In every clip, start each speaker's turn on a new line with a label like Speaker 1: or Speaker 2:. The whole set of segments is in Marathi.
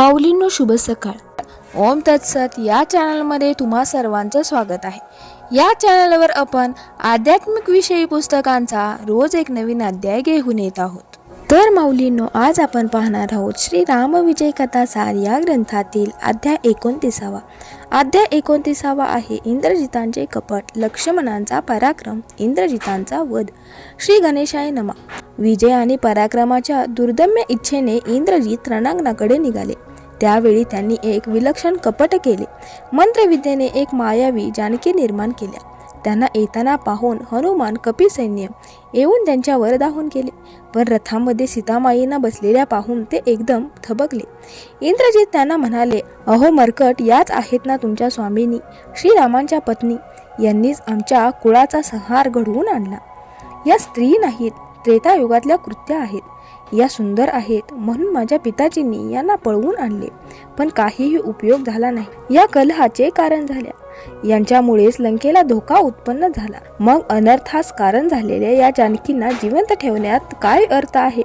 Speaker 1: माऊलींनो शुभ सकाळ. ओम तत्सत या चॅनलमध्ये तुम्हा सर्वांचं स्वागत आहे. या चॅनलवर आपण आध्यात्मिक विषयी पुस्तकांचा रोज एक नवीन अध्याय घेऊन येत आहोत. तर माऊलींनो आज आपण पाहणार आहोत श्री रामविजय कथासार या ग्रंथातील अध्याय एकोणतीसावा. अध्याय एकोणतीसावा आहे इंद्रजितांचे कपट लक्ष्मणांचा पराक्रम इंद्रजितांचा वध. श्री गणेशाय नमा. विजय आणि पराक्रमाच्या दुर्दम्य इच्छेने इंद्रजित रणांगणाकडे निघाले. त्यावेळी त्यांनी एक विलक्षण कपट केले. मंत्रविद्येने एक मायावी जानकी निर्माण केल्या. त्यांना येताना पाहून हनुमान कपी सैन्य येऊन त्यांच्यावर वरदाहून केले पण रथामध्ये सीतामाईंना बसलेल्या पाहून ते एकदम थबकले. इंद्रजीत त्यांना म्हणाले अहो मरकट याच आहेत ना तुमच्या स्वामींनी. श्रीरामांच्या पत्नी यांनीच आमच्या कुळाचा संहार घडवून आणला. या स्त्री नाहीत त्रेतायुगातल्या कृत्या आहेत. या सुंदर आहेत म्हणून माझ्या पिताजींनी यांना पळवून आणले. पण काहीही उपयोग झाला नाही. या कलहाचे कारण झाल्या. यांच्यामुळेच लंकेला धोका उत्पन्न झाला. मग अनर्थास कारण झालेल्या या जानकींना जिवंत ठेवण्यात काय अर्थ आहे?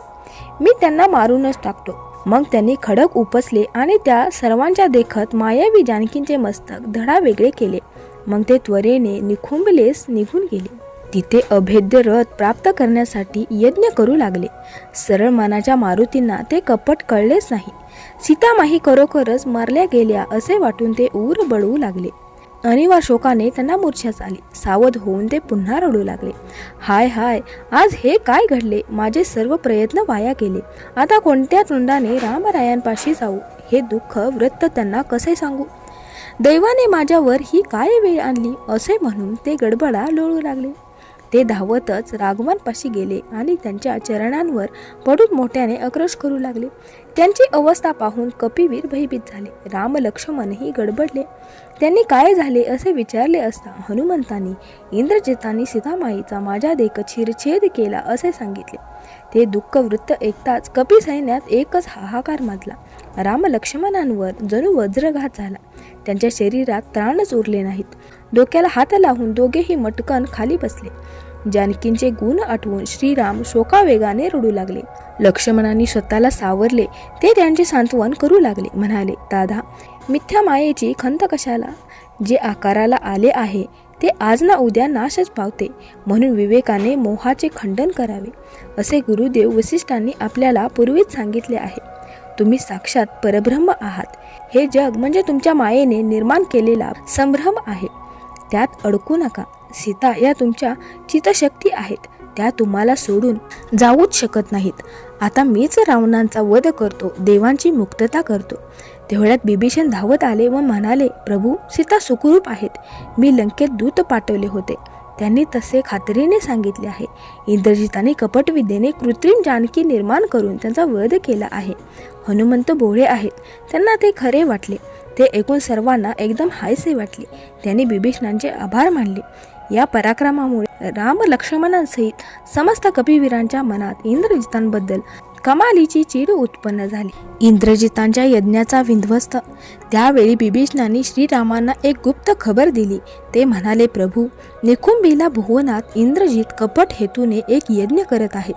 Speaker 1: मी त्यांना मारूनच टाकतो. मग त्यांनी खडक उपसले आणि त्या सर्वांच्या देखत मायावी जानकींचे मस्तक धडा वेगळे केले. मग ते त्वरेने निखुंबलेस निघून गेले. तिथे अभेद्य रथ प्राप्त करण्यासाठी यज्ञ करू लागले. सरळ मनाच्या मारुतींना ते कपट कळलेच नाही. सीतामाही खरोखरच मारल्या गेल्या असे वाटून ते ऊर बळवू लागले. अनिवार शोकाने त्यांना मूर्छाच आली. सावध होऊन ते पुन्हा रडू लागले. हाय हाय आज हे काय घडले? माझे सर्व प्रयत्न वाया गेले. आता कोणत्या तोंडाने रामरायांपाशी जाऊ? हे दुःख वृत्त त्यांना कसे सांगू? दैवाने माझ्यावर ही काय वेळ आणली? असे म्हणून ते गडबडा लोळू लागले. ते धावतच राघवांपाशी गेले आणि त्यांच्या चरणांवर पडून मोठ्याने आक्रोश करू लागले. त्यांची अवस्था पाहून कपिवीर भयभीत झाले. राम लक्ष्मणही गडबडले. त्यांनी काय झाले असे विचारले असता हनुमंतांनी इंद्रजितांनी सीतामाईचा माझ्या देख छिरछेद केला असे सांगितले. ते दुःख वृत्त ऐकताच कपी सैन्यात एकच हाहाकार माजला. राम लक्ष्मणांवर जणू वज्रघात झाला. त्यांच्या शरीरात त्राणच उरले नाहीत. डोक्याला हात लावून दोघेही मटकन खाली बसले. जानकींचे गुण आठवून श्रीराम शोकावेगाने रडू लागले. लक्ष्मणांनी स्वतःला सावरले ते त्यांचे सांत्वन करू लागले. म्हणाले दादा मिथ्या मायेची खंत कशाला? जे आकाराला आले आहे ते आज ना उद्या नाशच पावते म्हणून विवेकाने मोहाचे खंडन करावे. असे गुरुदेव वसिष्ठांनी आपल्याला पूर्वीच सांगितले आहे. तुम्ही साक्षात परब्रह्म आहात. हे जग म्हणजे तुमच्या मायेने निर्माण केलेला संभ्रम आहे. त्यात अडकू नका. सीता या तुमच्या चितशक्ती आहेत. त्या तुम्हाला सोडून जाऊच शकत नाहीत. आता मीच रावणांचा वध करतो देवांची मुक्तता करतो. तेवढ्यात बिभीषण धावत आले व म्हणाले प्रभू सीता सुखरूप आहेत. मी लंकेत दूत पाठवले होते. त्यांनी तसे खात्रीने सांगितले आहे. इंद्रजिताने कपटविद्येने कृत्रिम जानकी निर्माण करून त्यांचा वध केला आहे. हनुमंत भोळे आहेत. त्यांना ते खरे वाटले. ते ऐकून सर्वांना एकदम हायसे वाटले. त्यांनी बिभीषणांचे आभार मानले. या पराक्रमामुळे राम लक्ष्मणांसहित समस्त कपिवीरांच्या मनात इंद्रजितांबद्दल कमालीची चीड उत्पन्न झाली. इंद्रजितांच्या यज्ञाचा विध्वस्त. त्यावेळी बिभीषणाने श्रीरामांना एक गुप्त खबर दिली. ते म्हणाले प्रभू निखुंबीला भुवनात इंद्रजित कपट हेतूने एक यज्ञ करत आहेत.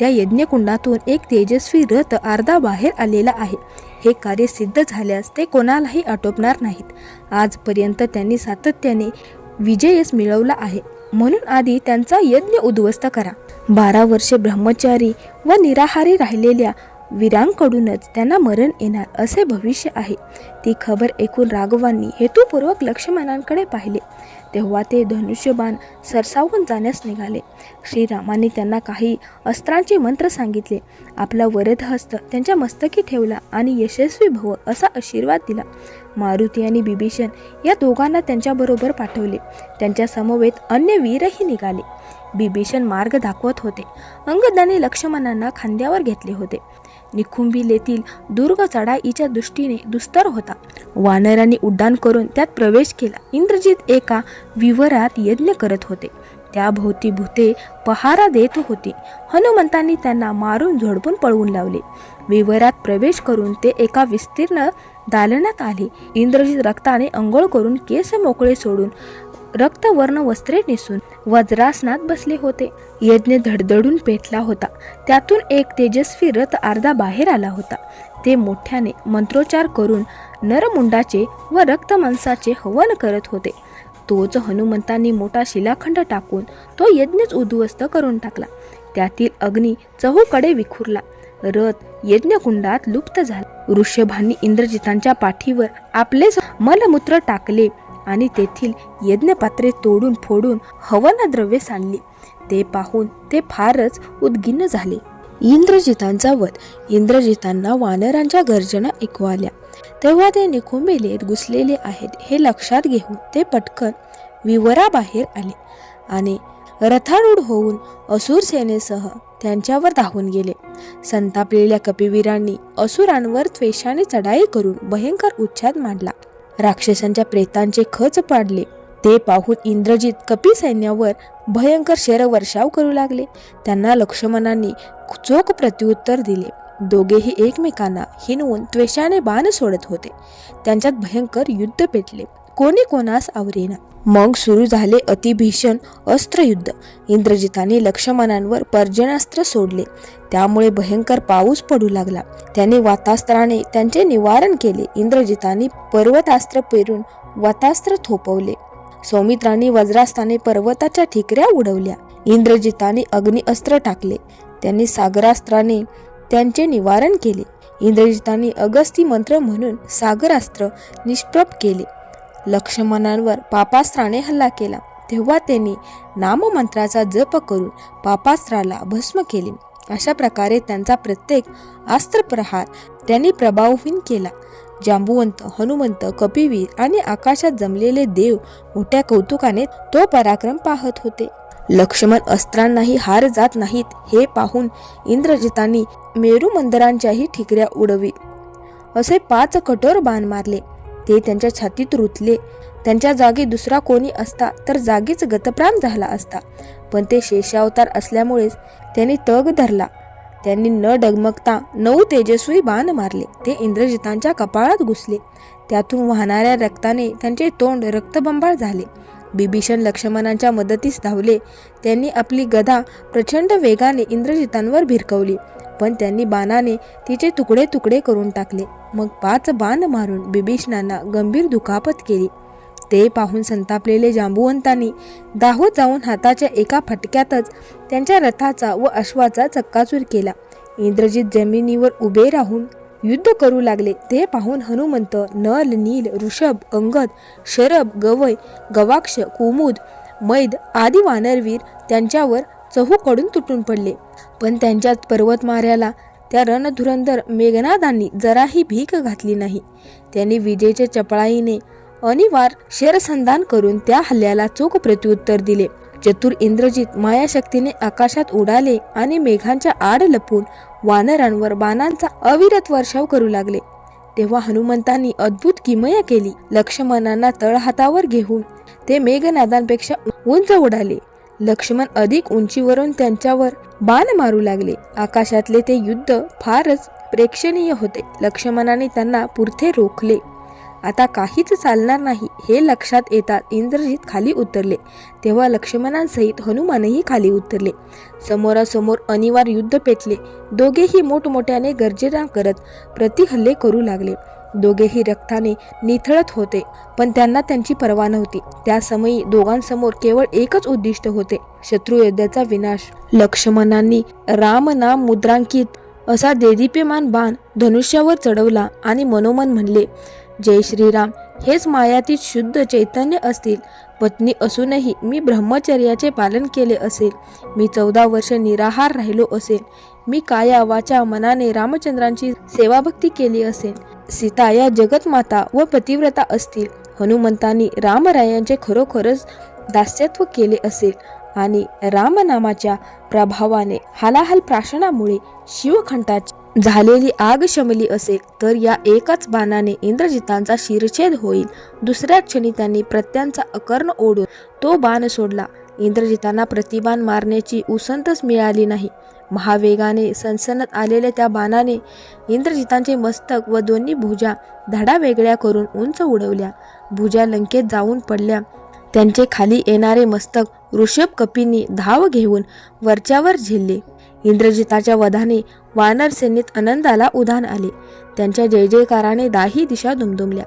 Speaker 1: त्या यज्ञकुंडातून एक तेजस्वी रथ अर्धा बाहेर आलेला आहे. हे कार्य सिद्ध झाल्यास ते कोणालाही आटोपणार नाहीत. आजपर्यंत त्यांनी सातत्याने विजयच मिळवला आहे. म्हणून आधी त्यांचा यज्ञ उद्ध्वस्त करा. बारा वर्षे ब्रह्मचारी व निराहारी राहिलेल्या वीरांकडूनच त्यांना मरण येणार असे भविष्य आहे. ती खबर ऐकून राघवांनी हेतुपूर्वक लक्ष्मणांकडे पाहिले. तेव्हा ते धनुष्यबाण सरसावून जाण्यास निघाले. श्रीरामाने त्यांना काही अस्त्रांचे मंत्र सांगितले. आपला वरदहस्त त्यांच्या मस्तकी ठेवला आणि यशस्वी भव असा आशीर्वाद दिला. मारुती आणि बिभीषण या दोघांना त्यांच्याबरोबर पाठवले. त्यांच्या समवेत अन्य वीरही निघाले. बिभीषण मार्ग दाखवत होते. अंगदाने लक्ष्मणांना खांद्यावर घेतले होते. निखुंबिलेतील दुर्ग चढाईच्या दृष्टीने दुस्तर होता. वानरांनी उड्डाण करून त्यात प्रवेश केला. इंद्रजित एका विवरात यज्ञ करत होते. त्या भोवती भूते पहारा देत होती. हनुमंतांनी त्यांना मारून झोडपून पळवून लावले. विवरात प्रवेश करून ते एका विस्तीर्ण दालनात आले. इंद्रजित रक्ताने अंघोळ करून केस मोकळे सोडून रक्तवर्ण वस्त्रे नेसून वज्रासनात बसले होते. यज्ञ धडधडून पेटला होता. त्यातून एक तेजस्वी रथ अर्धा बाहेर आला होता. ते मोठ्याने मंत्रोच्चार करून नरमुंडाचे व रक्तमांसाचे हवन करत होते. तोच हनुमंतांनी मोठा शिलाखंड टाकून तो यज्ञच उद्ध्वस्त करून टाकला. त्यातील अग्नी चहूकडे विखुरला. रथ यज्ञकुंडात लुप्त झाला. ऋषभांनी इंद्रजितांच्या पाठीवर आपले मलमूत्र टाकले. आणि तेथील यज्ञपात्रे तोडून फोडून हवनद्रव्ये सांडली. ते पाहून ते फारच उद्गिन्न झाले. इंद्रजितांचा वध. इंद्रजितांना वानरांच्या गर्जना ऐकू आल्या तेव्हा ते निखुंबेलेत घुसलेले आहेत हे लक्षात घेऊन ते पटकन विवराबाहेर आले आणि रथारूढ होऊन असुर सेनेसह त्यांच्यावर धावून गेले. संतापलेल्या कपिवीरांनी असुरांवर त्वेषाने चढाई करून भयंकर उच्छाद मांडला. राक्षसांच्या प्रेतांचे खच पाडले. ते पाहून इंद्रजित कपी सैन्यावर भयंकर शरवर्षाव करू लागले. त्यांना लक्ष्मणांनी चोख प्रत्युत्तर दिले. दोघेही एकमेकांना हिनवून त्वेषाने बाण सोडत होते. त्यांच्यात भयंकर युद्ध पेटले. कोणी कोणास आवरेना. मग सुरू झाले अतिभीषण अस्त्रयुद्ध. इंद्रजिताने लक्ष्मणांवर पर्जनास्त्र सोडले. त्यामुळे भयंकर पाऊस पडू लागला. त्याने वातास्त्राने त्यांचे निवारण केले. इंद्रजिताने पर्वतास्त्र पेरून वातास्त्र थोपवले. सौमित्राने वज्रास्ताने पर्वताच्या ठिकऱ्या उडवल्या. इंद्रजिताने अग्निअस्त्र टाकले. त्यांनी सागरास्त्राने त्यांचे निवारण केले. इंद्रजिताने अगस्ती मंत्र म्हणून सागरास्त्र निष्प्रभ केले. लक्ष्मणांवर पापास्त्राने हल्ला केला. तेव्हा त्यांनी नाममंत्राचा जप करून पापास्त्राला भस्म केले. अशा प्रकारे त्यांचा प्रत्येक अस्त्रप्रहार त्यांनी प्रभावहीन केला. जांबुवंत हनुमंत कपिवीर आणि आकाशात जमलेले देव मोठ्या कौतुकाने तो पराक्रम पाहत होते. लक्ष्मण अस्त्रांनाही हार जात नाहीत हे पाहून इंद्रजितांनी मेरू मंदिरांच्याही ठिकऱ्या उडवी. असे पाच कठोर बाण मारले. ते त्यांच्या छातीत रुतले. त्यांच्या जागी दुसरा कोणी असता तर जागीच गतप्राण झाला असता. पण ते शेषावतार असल्यामुळेच त्यांनी तग धरला. त्यांनी न डगमगता नऊ तेजस्वी बाण मारले. ते इंद्रजितांच्या कपाळात घुसले. त्यातून वाहणाऱ्या रक्ताने त्यांचे तोंड रक्तबंबाळ झाले. बिभीषण लक्ष्मणांच्या मदतीस धावले. त्यांनी आपली गदा प्रचंड वेगाने इंद्रजितांवर भिरकवली. पण त्यांनी बाणाने तिचे तुकडे तुकडे करून टाकले. मग पाच बाण मारून बिभीषणांना गंभीर दुखापत केली. ते पाहून संतापलेले जांबुवंतांनी दाहोत जाऊन हाताच्या एका फटक्यातच त्यांच्या रथाचा व अश्वाचा चक्काचूर केला. इंद्रजित जमिनीवर उभे राहून युद्ध करू लागले. ते पाहून हनुमंत नल नील ऋषभ अंगद शरभ गवय गवाक्ष कुमुद मैद आदी वानरवीर त्यांच्यावर चहूकडून तुटून पडले. पण त्यांच्यात पर्वतमाऱ्याला त्या रणधुरंधर मेघनादांनी जराही भीक घातली नाही. त्यांनी विजेच्या चपळाईने अनिवार शरसंधान करून त्या हल्ल्याला चोख प्रत्युत्तर दिले. चतुर इंद्रजित मायाशक्तीने आकाशात उडाले आणि मेघांच्या आड लपून वानरांवर बाणांचा अविरत वर्षाव करू लागले. तेव्हा हनुमंतांनी अद्भुत किमया केली. लक्ष्मणांना तळहातावर घेऊन ते मेघनादांपेक्षा उंच उडाले. लक्ष्मण अधिक उंचीवरून त्यांच्यावर बाण मारू लागले. आकाशातले ते युद्ध फारच प्रेक्षणीय होते. लक्ष्मणाने त्यांना पुरथे रोखले. आता काहीच चालणार नाही. हे लक्षात येतात इंद्रजित खाली उतरले. तेव्हा लक्ष्मणांसहित हनुमानही खाली उतरले. समोरासमोर अनिवार्य युद्ध पेटले. दोघेही मोठमोठ्याने गर्जना करत प्रतिहल्ले करू लागले. दोघेही रक्ताने निथळत होते पण त्यांना त्यांची पर्वा नव्हती. त्या समयी दोघांसमोर केवळ एकच उद्दिष्ट होते शत्रू योद्ध्याचा विनाश. लक्ष्मणांनी राम नाम मुद्रांकित असा देदीप्यमान बाण धनुष्यावर चढवला आणि मनोमन म्हणले जय श्रीराम. हेच मायातीत शुद्ध चैतन्य असतील. पत्नी असूनही मी ब्रह्मचर्याचे पालन केले असेल. मी चौदा वर्ष निराहार राहिलो असेल. मी काया वाचा मनाने रामचंद्रांची सेवाभक्ती केली असेल. सीता या जगतमाता व पतिव्रता असतील. हनुमंतांनी रामरायांचे खरोखरच दास्यत्व केले असेल आणि रामनामाच्या प्रभावाने हालाहाल प्राशनामुळे शिवखंडाची झालेली आग शमली असेल तर या एकाच बाणाने इंद्रजितांचा शिरछेद होईल. दुसऱ्या क्षणी त्यांनी प्रत्यांचा अकर्ण ओढून तो बाण सोडला. इंद्रजितांना प्रतिबाण मारण्याची उसंतच मिळाली नाही. महावेगाने सनसनत आलेल्या त्या बाणाने इंद्रजितांचे मस्तक व दोन्ही भुजा धडा वेगळ्या करून उंच उडवल्या. भुजा लंकेत जाऊन पडल्या. त्यांचे खाली येणारे मस्तक ऋषभ कपींनी धाव घेऊन वरच्यावर झेलले. इंद्रजिताच्या वधाने वानर सेनेत आनंदाला उधाण आले. त्यांच्या जय जयकाराने दाही दिशा दुमदुमल्या.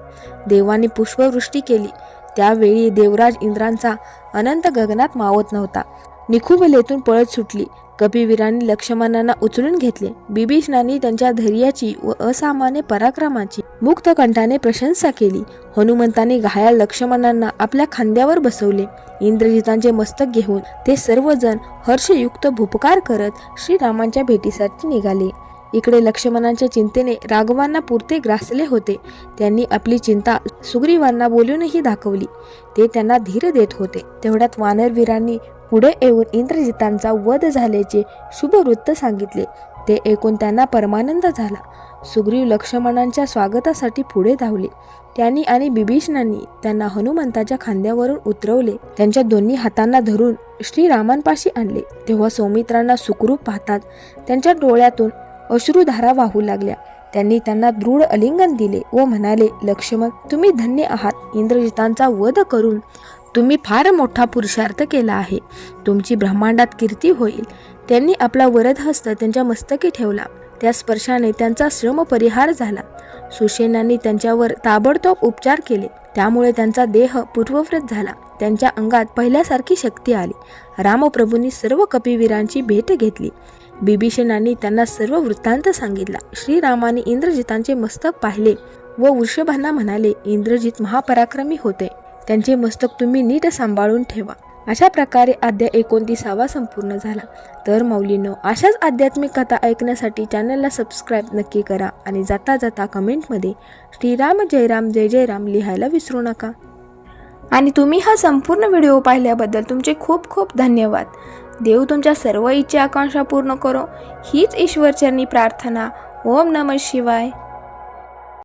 Speaker 1: देवाने पुष्पवृष्टी केली. त्यावेळी देवराज इंद्रांचा अनंत गगनात मावत नव्हता. निखुबलेतून पळत सुटली. कपिवीरांनी लक्ष्मणांना उचलून घेतले. बिभीषणांनी त्यांच्या धैर्याची व असामान्य पराक्रमाची मुक्त कंठाने प्रशंसा केली. हनुमंताने घायाळ लक्ष्मणांना आपल्या खांद्यावर बसवले. इंद्रजितांचे मस्तक घेऊन ते सर्वजण हर्षयुक्त भूपकार करत श्रीरामांच्या भेटीसाठी निघाले. इकडे लक्ष्मणांच्या चिंतेने राघवांना पुरते ग्रासले होते. त्यांनी आपली चिंता सुग्रीवांना बोलूनही दाखवली. ते त्यांना धीर देत होते. तेवढ्यात वानरवीरांनी पुढे येऊन इंद्रजितांचा वध झाल्याचे शुभवृत्त सांगितले. ते ऐकून त्यांना परमानंद झाला. सुग्रीव लक्ष्मणांच्या स्वागतासाठी पुढे धावले. त्यांनी आणि बिभीषणांनी त्यांना हनुमंताच्या खांद्यावरून उतरवले. त्यांच्या दोन्ही हातांना धरून श्रीरामांपाशी आणले. तेव्हा सौमित्रांना सुखरूप पाहतात त्यांच्या डोळ्यातून अश्रुधारा वाहू लागल्या. त्यांनी त्यांना दृढ अलिंगन दिले व म्हणाले लक्ष्मण तुम्ही धन्य आहात. इंद्रजितांचा वध करून तुम्ही फार मोठा पुरुषार्थ केला आहे. तुमची ब्रह्मांडात कीर्ती होईल. त्यांनी आपला वरद हस्त त्यांच्या मस्तकी ठेवला. त्या स्पर्शाने त्यांचा श्रम परिहार झाला. सुसेनांनी त्यांच्यावर ताबडतोब उपचार केले. त्यामुळे त्यांचा देह पूर्वव्रत झाला. त्यांच्या अंगात पहिल्यासारखी शक्ती आली. रामप्रभूंनी सर्व कपिवीरांची भेट घेतली. बिभीषणांनी त्यांना सर्व वृत्तांत सांगितला. श्रीरामाने इंद्रजितांचे मस्तक पाहिले व वृषभांना म्हणाले इंद्रजित महापराक्रमी होते. त्यांचे मस्तक तुम्ही नीट सांभाळून ठेवा. अशा प्रकारे अध्याय एकोणतीसावा संपूर्ण झाला. तर मौलीनो अशाच आध्यात्मिक कथा ऐकण्यासाठी चॅनलला सबस्क्राईब नक्की करा आणि जाता जाता कमेंटमध्ये श्रीराम जयराम जय जय राम लिहायला विसरू नका. आणि तुम्ही हा संपूर्ण व्हिडिओ पाहिल्याबद्दल तुमचे खूप खूप धन्यवाद. देव तुमच्या सर्व इच्छा आकांक्षा पूर्ण करो. हीच ईश्वरचरणी प्रार्थना. ओम नम शिवाय.